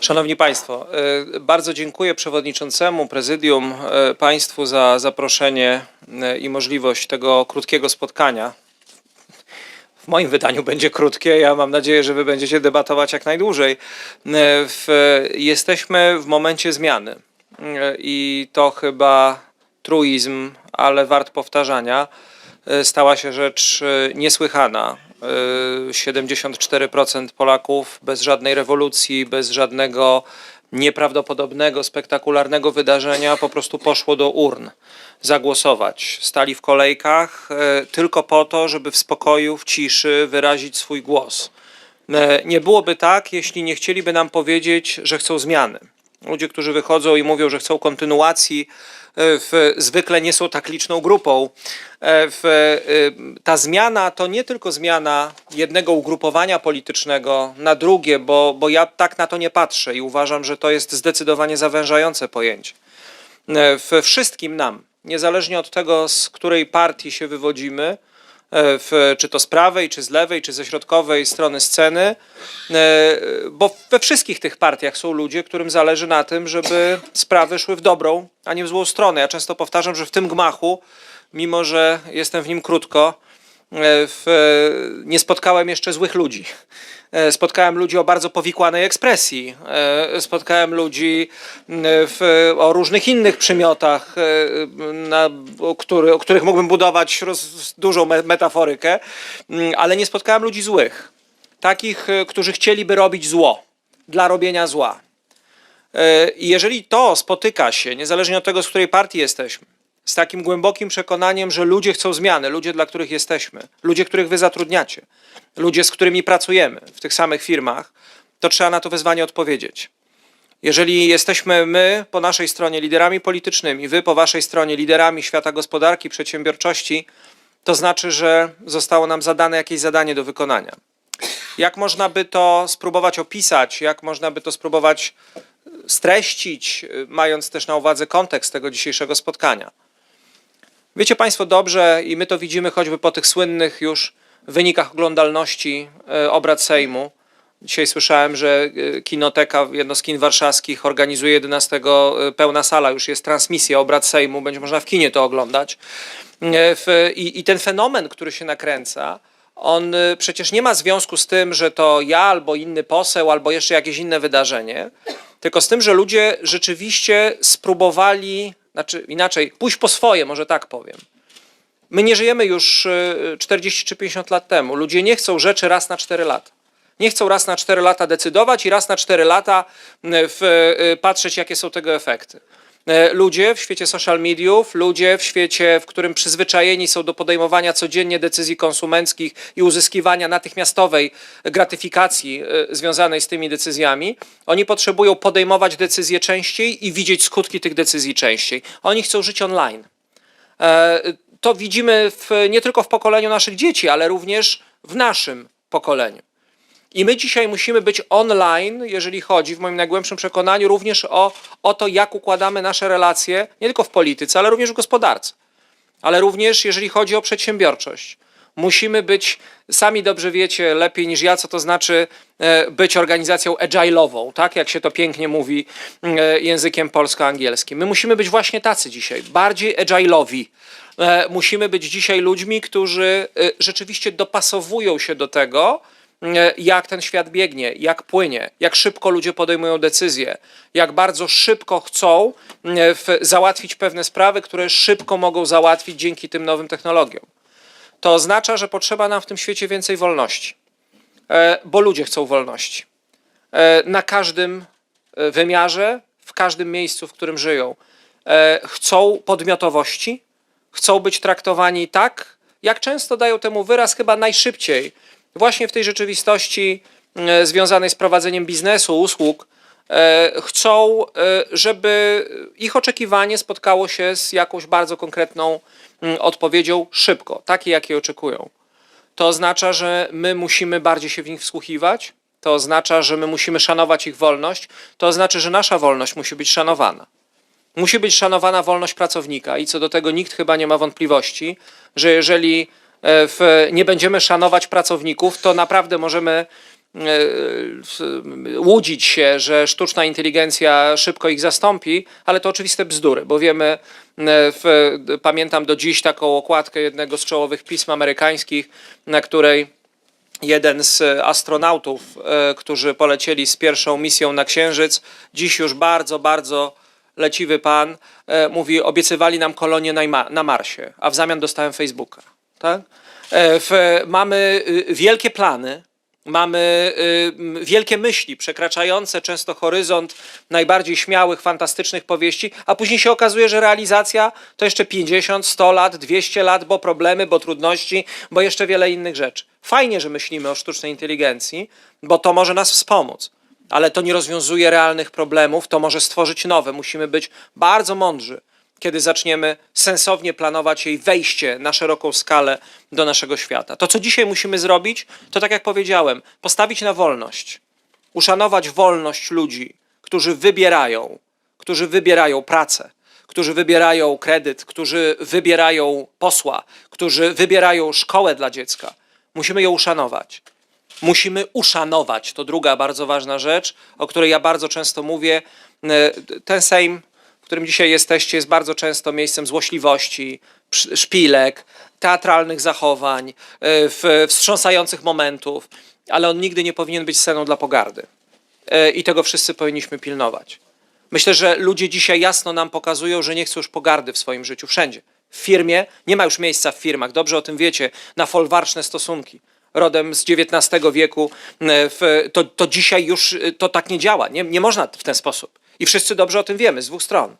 Szanowni Państwo, y, bardzo dziękuję przewodniczącemu, prezydium, y, Państwu za zaproszenie y, i możliwość tego krótkiego spotkania. W moim wydaniu będzie krótkie. Ja mam nadzieję, że Wy będziecie debatować jak najdłużej. Jesteśmy w momencie zmiany i to chyba truizm, ale wart powtarzania. Stała się rzecz niesłychana. Y, 74% Polaków bez żadnej rewolucji, bez żadnego nieprawdopodobnego, spektakularnego wydarzenia po prostu poszło do urn zagłosować. Stali w kolejkach y, tylko po to, żeby w spokoju, w ciszy wyrazić swój głos. E, Nie byłoby tak, jeśli nie chcieliby nam powiedzieć, że chcą zmiany. Ludzie, którzy wychodzą i mówią, że chcą kontynuacji, w, zwykle nie są tak liczną grupą. E, W, e, ta zmiana to nie tylko zmiana jednego ugrupowania politycznego na drugie, bo, bo ja tak na to nie patrzę i uważam, że to jest zdecydowanie zawężające pojęcie. E, We wszystkim nam, niezależnie od tego, z której partii się wywodzimy, e, w, czy to z prawej, czy z lewej, czy ze środkowej strony sceny, e, bo we wszystkich tych partiach są ludzie, którym zależy na tym, żeby sprawy szły w dobrą, a nie w złą stronę. Ja często powtarzam, że w tym gmachu, mimo że jestem w nim krótko, e, w, nie spotkałem jeszcze złych ludzi. E, Spotkałem ludzi o bardzo powikłanej ekspresji. E, Spotkałem ludzi w, o różnych innych przymiotach, e, na, o, który, o których mógłbym budować roz, dużą me- metaforykę, ale nie spotkałem ludzi złych. Takich, e, którzy chcieliby robić zło dla robienia zła. E, I jeżeli to spotyka się, niezależnie od tego, z której partii jesteśmy, z takim głębokim przekonaniem, że ludzie chcą zmiany, ludzie, dla których jesteśmy, ludzie, których wy zatrudniacie, ludzie, z którymi pracujemy w tych samych firmach, to trzeba na to wezwanie odpowiedzieć. Jeżeli jesteśmy my po naszej stronie liderami politycznymi, wy po waszej stronie liderami świata gospodarki, przedsiębiorczości, to znaczy, że zostało nam zadane jakieś zadanie do wykonania. Jak można by to spróbować opisać, jak można by to spróbować streścić, mając też na uwadze kontekst tego dzisiejszego spotkania? Wiecie Państwo dobrze, i my to widzimy choćby po tych słynnych już wynikach oglądalności e, obrad Sejmu. Dzisiaj słyszałem, że e, kinoteka, jedno z kin warszawskich, organizuje 11 e, pełna sala, już jest transmisja obrad Sejmu, będzie można w kinie to oglądać. I, I ten fenomen, który się nakręca, on przecież nie ma związku z tym, że to ja albo inny poseł, albo jeszcze jakieś inne wydarzenie, tylko z tym, że ludzie rzeczywiście spróbowali, znaczy inaczej, pójść po swoje, może tak powiem. My nie żyjemy już y, 40 czy 50 lat temu. Ludzie nie chcą rzeczy raz na 4 lata. Nie chcą raz na 4 lata decydować i raz na 4 lata y, w, y, patrzeć, jakie są tego efekty. E, Ludzie w świecie social mediów, ludzie w świecie, w którym przyzwyczajeni są do podejmowania codziennie decyzji konsumenckich i uzyskiwania natychmiastowej gratyfikacji e, związanej z tymi decyzjami, oni potrzebują podejmować decyzje częściej i widzieć skutki tych decyzji częściej. Oni chcą żyć online. E, To widzimy w, nie tylko w pokoleniu naszych dzieci, ale również w naszym pokoleniu. I my dzisiaj musimy być online, jeżeli chodzi, w moim najgłębszym przekonaniu, również o, o to, jak układamy nasze relacje, nie tylko w polityce, ale również w gospodarce. Ale również jeżeli chodzi o przedsiębiorczość. Musimy być, sami dobrze wiecie, lepiej niż ja, co to znaczy e, być organizacją agile'ową, tak jak się to pięknie mówi e, językiem polsko-angielskim. My musimy być właśnie tacy dzisiaj, bardziej agile'owi. E, Musimy być dzisiaj ludźmi, którzy rzeczywiście dopasowują się do tego, jak ten świat biegnie, jak płynie, jak szybko ludzie podejmują decyzje, jak bardzo szybko chcą e, załatwić pewne sprawy, które szybko mogą załatwić dzięki tym nowym technologiom. To oznacza, że potrzeba nam w tym świecie więcej wolności, e, bo ludzie chcą wolności. E, Na każdym e, wymiarze, w każdym miejscu, w którym żyją. E, Chcą podmiotowości, chcą być traktowani tak, jak często dają temu wyraz chyba najszybciej, właśnie w tej rzeczywistości e, związanej z prowadzeniem biznesu, usług, e, chcą, e, żeby ich oczekiwanie spotkało się z jakąś bardzo konkretną mm, odpowiedzią szybko, takiej, jakiej oczekują. To oznacza, że my musimy bardziej się w nich wsłuchiwać, to oznacza, że my musimy szanować ich wolność, to oznacza, że nasza wolność musi być szanowana. Musi być szanowana wolność pracownika i co do tego nikt chyba nie ma wątpliwości, że jeżeli w, nie będziemy szanować pracowników, to naprawdę możemy w- łudzić się, że sztuczna inteligencja szybko ich zastąpi, ale to oczywiste bzdury, bo wiemy, e, w, pamiętam do dziś taką okładkę jednego z czołowych pism amerykańskich, na której jeden z astronautów, e, którzy polecieli z pierwszą misją na Księżyc, dziś już bardzo, bardzo leciwy pan, e, mówi, obiecywali nam kolonię na Marsie, a w zamian dostałem Facebooka. Tak? E, W, mamy y, wielkie plany, mamy y, wielkie myśli, przekraczające często horyzont najbardziej śmiałych, fantastycznych powieści, a później się okazuje, że realizacja to jeszcze 50, 100 lat, 200 lat, bo problemy, bo trudności, bo jeszcze wiele innych rzeczy. Fajnie, że myślimy o sztucznej inteligencji, bo to może nas wspomóc, ale to nie rozwiązuje realnych problemów, to może stworzyć nowe. Musimy być bardzo mądrzy, kiedy zaczniemy sensownie planować jej wejście na szeroką skalę do naszego świata. To, co dzisiaj musimy zrobić, to tak jak powiedziałem, postawić na wolność, uszanować wolność ludzi, którzy wybierają, którzy wybierają pracę, którzy wybierają kredyt, którzy wybierają posła, którzy wybierają szkołę dla dziecka. Musimy ją uszanować. Musimy uszanować. To druga bardzo ważna rzecz, o której ja bardzo często mówię. E, Ten Sejm, którym dzisiaj jesteście, jest bardzo często miejscem złośliwości, sz- szpilek, teatralnych zachowań, e, wstrząsających momentów, ale on nigdy nie powinien być sceną dla pogardy. E, I tego wszyscy powinniśmy pilnować. Myślę, że ludzie dzisiaj jasno nam pokazują, że nie chcą już pogardy w swoim życiu wszędzie. W firmie nie ma już miejsca w firmach, dobrze o tym wiecie, na folwarczne stosunki. Rodem z XIX wieku, e, to, to dzisiaj już to tak nie działa. Nie, nie można w ten sposób. I wszyscy dobrze o tym wiemy z dwóch stron.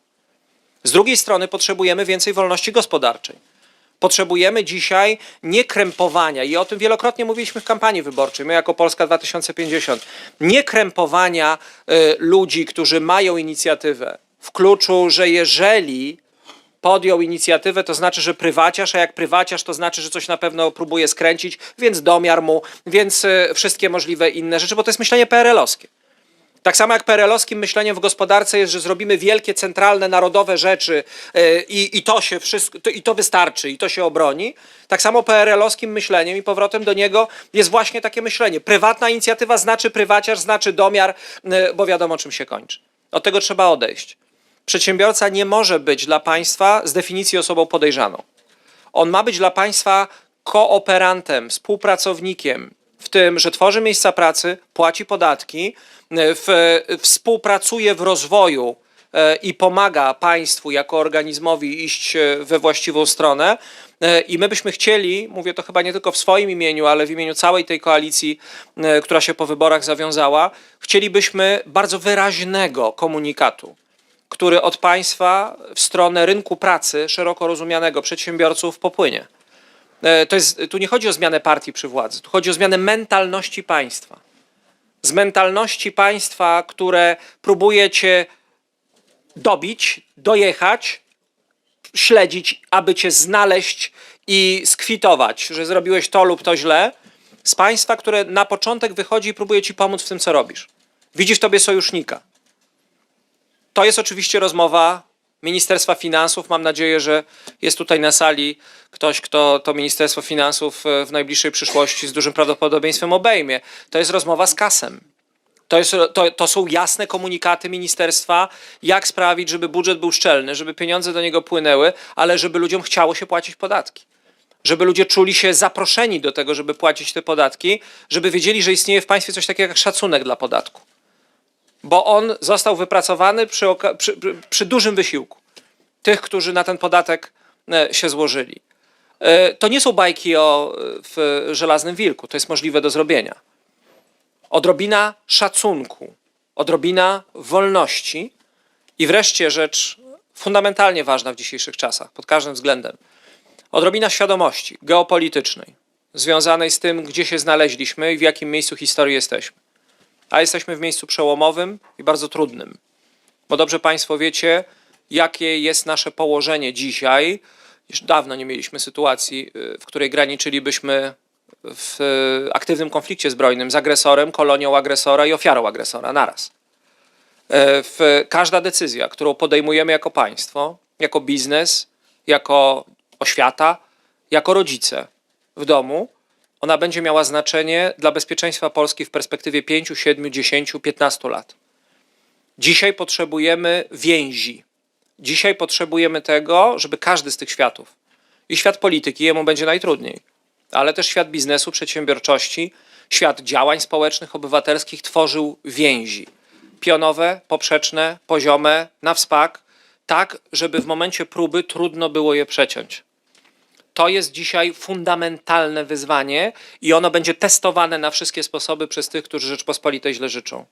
Z drugiej strony potrzebujemy więcej wolności gospodarczej. Potrzebujemy dzisiaj nie krępowania, i o tym wielokrotnie mówiliśmy w kampanii wyborczej, my jako Polska 2050, nie krępowania y, ludzi, którzy mają inicjatywę w kluczu, że jeżeli podjął inicjatywę, to znaczy, że prywaciarz, a jak prywaciarz, to znaczy, że coś na pewno próbuje skręcić, więc domiar mu, więc y, wszystkie możliwe inne rzeczy, bo to jest myślenie PRL-owskie. Tak samo jak PRL-owskim myśleniem w gospodarce jest, że zrobimy wielkie, centralne, narodowe rzeczy yy, i, i to się wszystko, to, i to wystarczy, i to się obroni. Tak samo PRL-owskim myśleniem i powrotem do niego jest właśnie takie myślenie. Prywatna inicjatywa znaczy prywaciarz, znaczy domiar, yy, bo wiadomo czym się kończy. Od tego trzeba odejść. Przedsiębiorca nie może być dla państwa z definicji osobą podejrzaną. On ma być dla państwa kooperantem, współpracownikiem w tym, że tworzy miejsca pracy, płaci podatki, w, współpracuje w rozwoju e, i pomaga państwu jako organizmowi iść e, we właściwą stronę. E, I my byśmy chcieli, mówię to chyba nie tylko w swoim imieniu, ale w imieniu całej tej koalicji, e, która się po wyborach zawiązała, chcielibyśmy bardzo wyraźnego komunikatu który od państwa w stronę rynku pracy szeroko rozumianego przedsiębiorców popłynie. E, jest, tu nie chodzi o zmianę partii przy władzy, tu chodzi o zmianę mentalności państwa. Z mentalności państwa, które próbujecie dobić, dojechać, śledzić, aby cię znaleźć i skwitować, że zrobiłeś to lub to źle, z państwa, które na początek wychodzi i próbuje ci pomóc w tym, co robisz. Widzi w tobie sojusznika. To jest oczywiście rozmowa Ministerstwa Finansów. Mam nadzieję, że jest tutaj na sali ktoś, kto to Ministerstwo Finansów e, w najbliższej przyszłości z dużym prawdopodobieństwem obejmie. To jest rozmowa z kasem. To, jest, to, to są jasne komunikaty ministerstwa, jak sprawić, żeby budżet był szczelny, żeby pieniądze do niego płynęły, ale żeby ludziom chciało się płacić podatki. Żeby ludzie czuli się zaproszeni do tego, żeby płacić te podatki, żeby wiedzieli, że istnieje w państwie coś takiego jak szacunek dla podatku bo on został wypracowany przy, przy, przy dużym wysiłku tych, którzy na ten podatek e, się złożyli. E, To nie są bajki o e, w żelaznym wilku, to jest możliwe do zrobienia. Odrobina szacunku, odrobina wolności i wreszcie rzecz fundamentalnie ważna w dzisiejszych czasach, pod każdym względem. Odrobina świadomości geopolitycznej, związanej z tym, gdzie się znaleźliśmy i w jakim miejscu historii jesteśmy a jesteśmy w miejscu przełomowym i bardzo trudnym. Bo dobrze Państwo wiecie, jakie jest nasze położenie dzisiaj. Już dawno nie mieliśmy sytuacji, y, w której graniczylibyśmy w y, aktywnym konflikcie zbrojnym z agresorem, kolonią agresora i ofiarą agresora naraz. E, W każda decyzja, którą podejmujemy jako państwo, jako biznes, jako oświata, jako rodzice w domu, ona będzie miała znaczenie dla bezpieczeństwa Polski w perspektywie 5, 7, 10, 15 lat. Dzisiaj potrzebujemy więzi. Dzisiaj potrzebujemy tego, żeby każdy z tych światów, i świat polityki, jemu będzie najtrudniej, ale też świat biznesu, przedsiębiorczości, świat działań społecznych, obywatelskich tworzył więzi. Pionowe, poprzeczne, poziome, na wspak, tak, żeby w momencie próby trudno było je przeciąć. To jest dzisiaj fundamentalne wyzwanie i ono będzie testowane na wszystkie sposoby przez tych, którzy Rzeczpospolitej źle życzą.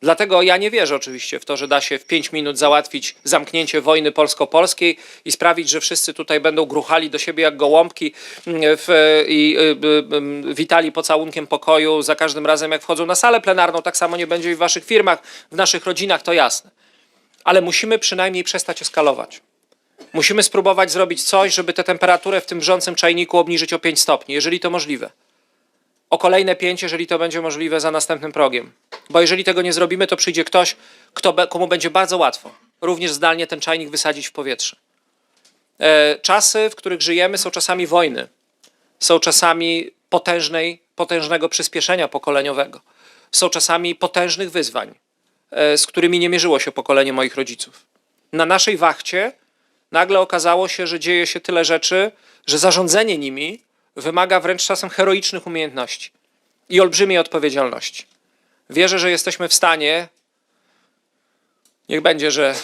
Dlatego ja nie wierzę oczywiście w to, że da się w pięć minut załatwić zamknięcie wojny polsko-polskiej i sprawić, że wszyscy tutaj będą gruchali do siebie jak gołąbki mm, w, i y, y, y, witali pocałunkiem pokoju za każdym razem, jak wchodzą na salę plenarną. Tak samo nie będzie i w waszych firmach, w naszych rodzinach, to jasne. Ale musimy przynajmniej przestać eskalować. Musimy spróbować zrobić coś, żeby tę temperaturę w tym wrzącym czajniku obniżyć o 5 stopni, jeżeli to możliwe. O kolejne 5, jeżeli to będzie możliwe za następnym progiem. Bo jeżeli tego nie zrobimy, to przyjdzie ktoś, kto, komu będzie bardzo łatwo również zdalnie ten czajnik wysadzić w powietrze. E, czasy, w których żyjemy, są czasami wojny. Są czasami potężnej, potężnego przyspieszenia pokoleniowego. Są czasami potężnych wyzwań, e, z którymi nie mierzyło się pokolenie moich rodziców. Na naszej wachcie nagle okazało się, że dzieje się tyle rzeczy, że zarządzanie nimi wymaga wręcz czasem heroicznych umiejętności i olbrzymiej odpowiedzialności. Wierzę, że jesteśmy w stanie, niech będzie, że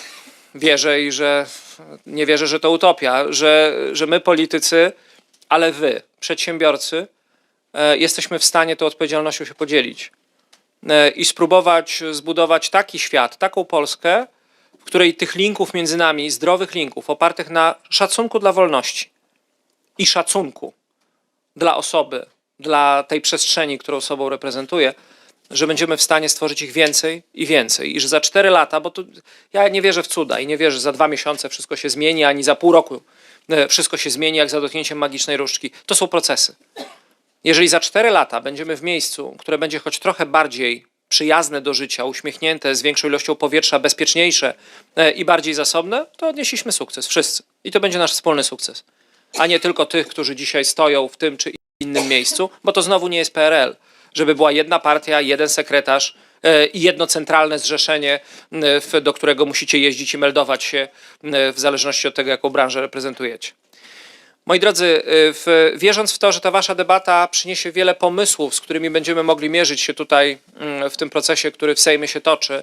wierzę i że nie wierzę, że to utopia, że, że my politycy, ale wy, przedsiębiorcy, e, jesteśmy w stanie tą odpowiedzialnością się podzielić e, i spróbować zbudować taki świat, taką Polskę, w której tych linków między nami, zdrowych linków, opartych na szacunku dla wolności i szacunku dla osoby, dla tej przestrzeni, którą sobą reprezentuje, że będziemy w stanie stworzyć ich więcej i więcej. I że za cztery lata, bo tu ja nie wierzę w cuda i nie wierzę, że za dwa miesiące wszystko się zmieni, ani za pół roku e, wszystko się zmieni, jak za dotknięciem magicznej różdżki. To są procesy. Jeżeli za cztery lata będziemy w miejscu, które będzie choć trochę bardziej przyjazne do życia, uśmiechnięte, z większą ilością powietrza, bezpieczniejsze e, i bardziej zasobne, to odnieśliśmy sukces. Wszyscy. I to będzie nasz wspólny sukces. A nie tylko tych, którzy dzisiaj stoją w tym czy innym miejscu, bo to znowu nie jest PRL. Żeby była jedna partia, jeden sekretarz e, i jedno centralne zrzeszenie, e, do którego musicie jeździć i meldować się w zależności od tego, jaką branżę reprezentujecie. Moi drodzy, y, w, wierząc w to, że ta wasza debata przyniesie wiele pomysłów, z którymi będziemy mogli mierzyć się tutaj mm, w tym procesie, który w Sejmie się toczy,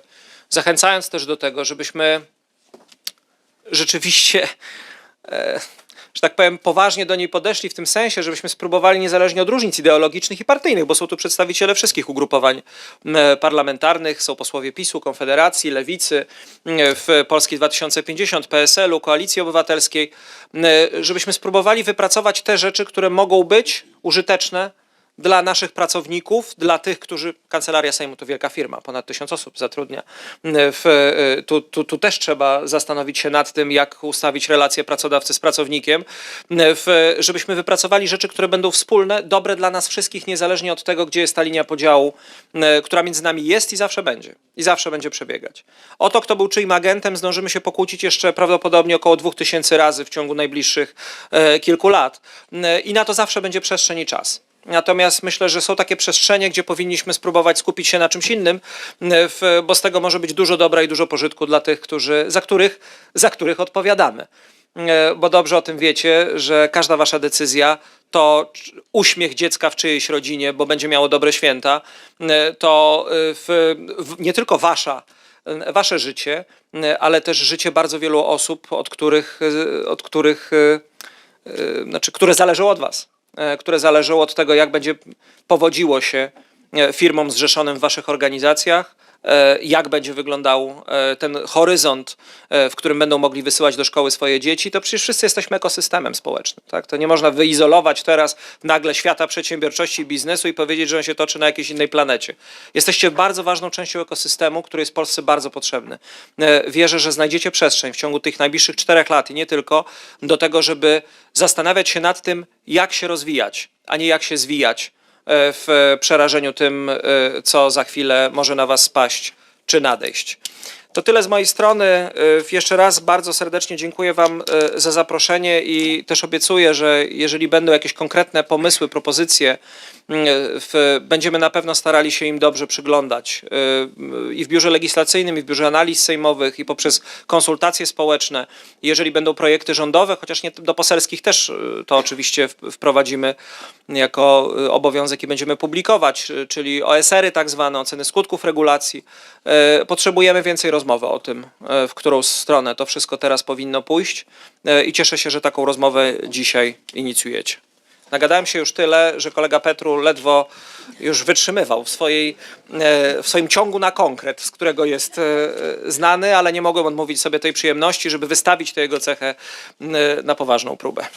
zachęcając też do tego, żebyśmy rzeczywiście, e, że tak powiem, poważnie do niej podeszli w tym sensie, żebyśmy spróbowali niezależnie od różnic ideologicznych i partyjnych, bo są tu przedstawiciele wszystkich ugrupowań parlamentarnych, są posłowie PiSu, Konfederacji, Lewicy, w Polski 2050, PSL-u, Koalicji Obywatelskiej, żebyśmy spróbowali wypracować te rzeczy, które mogą być użyteczne dla naszych pracowników, dla tych, którzy. Kancelaria Sejmu to wielka firma, ponad tysiąc osób zatrudnia. W, e, tu, tu, tu też trzeba zastanowić się nad tym, jak ustawić relacje pracodawcy z pracownikiem, w, żebyśmy wypracowali rzeczy, które będą wspólne, dobre dla nas wszystkich, niezależnie od tego, gdzie jest ta linia podziału, e, która między nami jest i zawsze będzie. I zawsze będzie przebiegać. O to, kto był czyim agentem, zdążymy się pokłócić jeszcze prawdopodobnie około 2000 razy w ciągu najbliższych e, kilku lat. E, I na to zawsze będzie przestrzeń i czas. Natomiast myślę, że są takie przestrzenie, gdzie powinniśmy spróbować skupić się na czymś innym, e, bo z tego może być dużo dobra i dużo pożytku dla tych, którzy, za, których, za których odpowiadamy. E, Bo dobrze o tym wiecie, że każda wasza decyzja to uśmiech dziecka w czyjejś rodzinie, bo będzie miało dobre święta, e, to w, w, nie tylko wasza, wasze życie, ale też życie bardzo wielu osób, od których, od których znaczy, które zależą od Was, które zależą od tego, jak będzie powodziło się e, firmom zrzeszonym w Waszych organizacjach, e, jak będzie wyglądał e, ten horyzont, e, w którym będą mogli wysyłać do szkoły swoje dzieci, to przecież wszyscy jesteśmy ekosystemem społecznym. Tak? To nie można wyizolować teraz nagle świata przedsiębiorczości i biznesu i powiedzieć, że on się toczy na jakiejś innej planecie. Jesteście bardzo ważną częścią ekosystemu, który jest Polsce bardzo potrzebny. E, Wierzę, że znajdziecie przestrzeń w ciągu tych najbliższych czterech lat i nie tylko do tego, żeby zastanawiać się nad tym, jak się rozwijać, a nie jak się zwijać e, w przerażeniu tym, e, co za chwilę może na was spaść, czy nadejść. To tyle z mojej strony. Y, Jeszcze raz bardzo serdecznie dziękuję Wam y, za zaproszenie i też obiecuję, że jeżeli będą jakieś konkretne pomysły, propozycje, y, będziemy na pewno starali się im dobrze przyglądać i w biurze legislacyjnym, i w biurze analiz sejmowych, i poprzez konsultacje społeczne. Jeżeli będą projekty rządowe, chociaż nie do poselskich też to oczywiście wprowadzimy jako obowiązek i będziemy publikować, czyli OSR-y tak zwane, oceny skutków regulacji. Potrzebujemy więcej rozmowy o tym, e, w którą stronę to wszystko teraz powinno pójść e, i cieszę się, że taką rozmowę dzisiaj inicjujecie. Nagadałem się już tyle, że kolega Petru ledwo już wytrzymywał w, swojej, e, w swoim ciągu na konkret, z którego jest znany, ale nie mogłem odmówić sobie tej przyjemności, żeby wystawić tę jego cechę na poważną próbę.